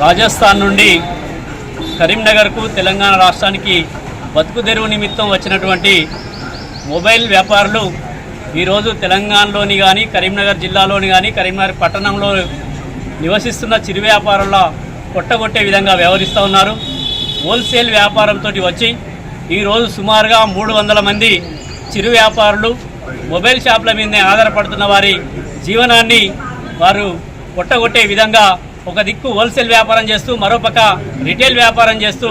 రాజస్థాన్ నుండి కరీంనగర్కు తెలంగాణ రాష్ట్రానికి బతుకు తెరువు నిమిత్తం వచ్చినటువంటి మొబైల్ వ్యాపారులు ఈరోజు తెలంగాణలోని కానీ కరీంనగర్ జిల్లాలోని కానీ కరీంనగర్ పట్టణంలో నివసిస్తున్న చిరు వ్యాపారుల కొట్టగొట్టే విధంగా వ్యవహరిస్తూ ఉన్నారు. హోల్సేల్ వ్యాపారంతో వచ్చి ఈరోజు సుమారుగా మూడు వందల మంది చిరు వ్యాపారులు మొబైల్ షాపుల మీదనే ఆధారపడుతున్న వారి జీవనాన్ని వారు కొట్టగొట్టే విధంగా ఒక దిక్కు హోల్సేల్ వ్యాపారం చేస్తూ మరోపక్క రిటైల్ వ్యాపారం చేస్తూ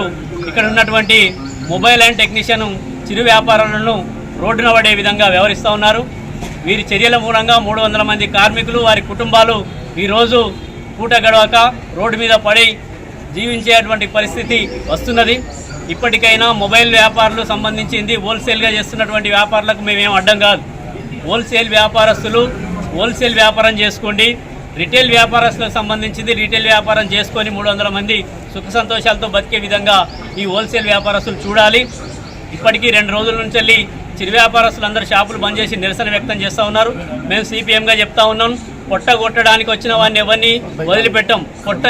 ఇక్కడ ఉన్నటువంటి మొబైల్ అండ్ టెక్నీషియన్ చిరు వ్యాపారులను రోడ్డున పడే విధంగా వ్యవహరిస్తూ ఉన్నారు. వీరి చర్యల మూలంగా మూడు వందల మంది కార్మికులు వారి కుటుంబాలు ఈరోజు పూట గడవక రోడ్డు మీద పడి జీవించేటువంటి పరిస్థితి వస్తున్నది. ఇప్పటికైనా మొబైల్ వ్యాపారులు సంబంధించింది హోల్సేల్గా చేస్తున్నటువంటి వ్యాపారులకు మేమేం అడ్డం కాదు. హోల్సేల్ వ్యాపారస్తులు హోల్సేల్ వ్యాపారం చేసుకోండి. రిటైల్ వ్యాపారస్తులకు సంబంధించింది రిటైల్ వ్యాపారం చేసుకొని మూడు వందల మంది సుఖ సంతోషాలతో బతికే విధంగా ఈ హోల్సేల్ వ్యాపారస్తులు చూడాలి. ఇప్పటికీ రెండు రోజుల నుంచి వెళ్ళి చిరు వ్యాపారస్తులందరూ షాపులు బంద్ చేసి నిరసన వ్యక్తం చేస్తూ ఉన్నారు. మేము సిపిఎంగా చెప్తా ఉన్నాం. పొట్ట కొట్టడానికి వచ్చిన వాడిని ఎవరిని వదిలిపెట్టాం. పొట్ట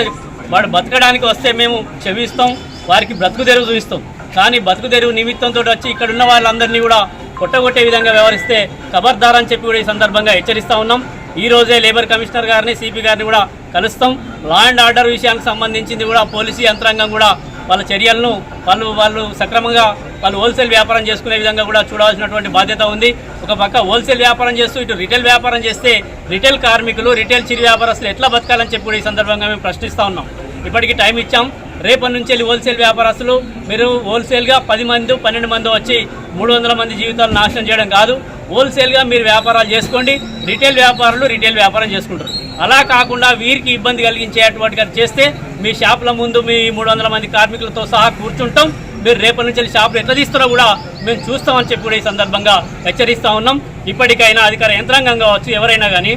వాడు బతకడానికి వస్తే మేము క్షమిస్తాం. వారికి బ్రతుకు తెరువు చూపిస్తాం. కానీ బతుకు తెరువు నిమిత్తంతో వచ్చి ఇక్కడ ఉన్న వాళ్ళందరినీ కూడా కొట్టగొట్టే విధంగా వ్యవహరిస్తే ఖబర్దార్ అని చెప్పి కూడా ఈ సందర్భంగా హెచ్చరిస్తూ ఉన్నాం. ఈరోజే లేబర్ కమిషనర్ గారిని సిపి గారిని కూడా కలుస్తాం. లా అండ్ ఆర్డర్ విషయానికి సంబంధించింది కూడా పోలీసు యంత్రాంగం కూడా వాళ్ళ చర్యలను వాళ్ళు వాళ్ళు సక్రమంగా వాళ్ళు హోల్సేల్ వ్యాపారం చేసుకునే విధంగా కూడా చూడాల్సినటువంటి బాధ్యత ఉంది. ఒక పక్క హోల్సేల్ వ్యాపారం చేస్తూ ఇటు రిటైల్ వ్యాపారం చేస్తే రిటైల్ కార్మికులు రిటైల్ చిరు వ్యాపారస్తులు ఎట్లా బతకాలని చెప్పి కూడా ఈ సందర్భంగా మేము ప్రశ్నిస్తూ ఉన్నాం. ఇప్పటికీ టైం ఇచ్చాం. రేపటి నుంచి వెళ్ళి హోల్సేల్ వ్యాపారస్తులు మీరు హోల్సేల్గా పది మంది పన్నెండు మంది వచ్చి మూడు వందల మంది జీవితాలు నాశనం చేయడం కాదు. హోల్సేల్గా మీరు వ్యాపారాలు చేసుకోండి. రిటైల్ వ్యాపారులు రిటైల్ వ్యాపారం చేసుకుంటారు. అలా కాకుండా వీరికి ఇబ్బంది కలిగించేటువంటి చేస్తే మీ షాపుల ముందు మీ మూడు వందల మంది కార్మికులతో సహా కూర్చుంటాం. మీరు రేపటి నుంచి షాపులు ఎట్లా తీస్తారో కూడా మేము చూస్తామని చెప్పి కూడా ఈ సందర్భంగా హెచ్చరిస్తూ ఉన్నాం. ఇప్పటికైనా అధికార యంత్రాంగం కావచ్చు ఎవరైనా కానీ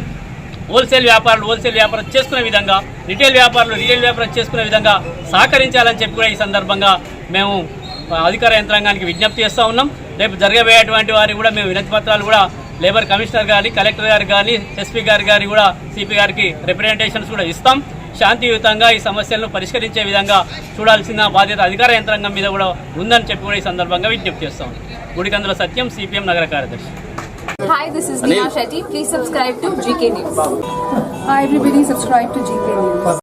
హోల్సేల్ వ్యాపారులు హోల్సేల్ వ్యాపారం చేసుకునే విధంగా రిటైల్ వ్యాపారులు రిటైల్ వ్యాపారం చేసుకునే విధంగా సహకరించాలని చెప్పి కూడా ఈ సందర్భంగా మేము అధికార యంత్రాంగానికి విజ్ఞప్తి చేస్తూ ఉన్నాం. రేపు జరగబోయేటువంటి వారికి కూడా మేము వినతి పత్రాలు కూడా లేబర్ కమిషనర్ గారి కలెక్టర్ గారికి కానీ ఎస్పీ గారి గారి కూడా సిపి గారికి రిప్రజెంటేషన్స్ కూడా ఇస్తాం శాంతియుతంగా ఈ సమస్యలను పరిష్కరించే విధంగా చూడాల్సిన బాధ్యత అధికార యంత్రాంగం మీద కూడా ఉందని చెప్పి కూడా ఈ సందర్భంగా విజ్ఞప్తి చేస్తాం గుడికందుల సత్యం సిపిఎం నగర కార్యదర్శి Hi, this is Neha Shetty. Please subscribe to GK News. Hi everybody, subscribe to GK News.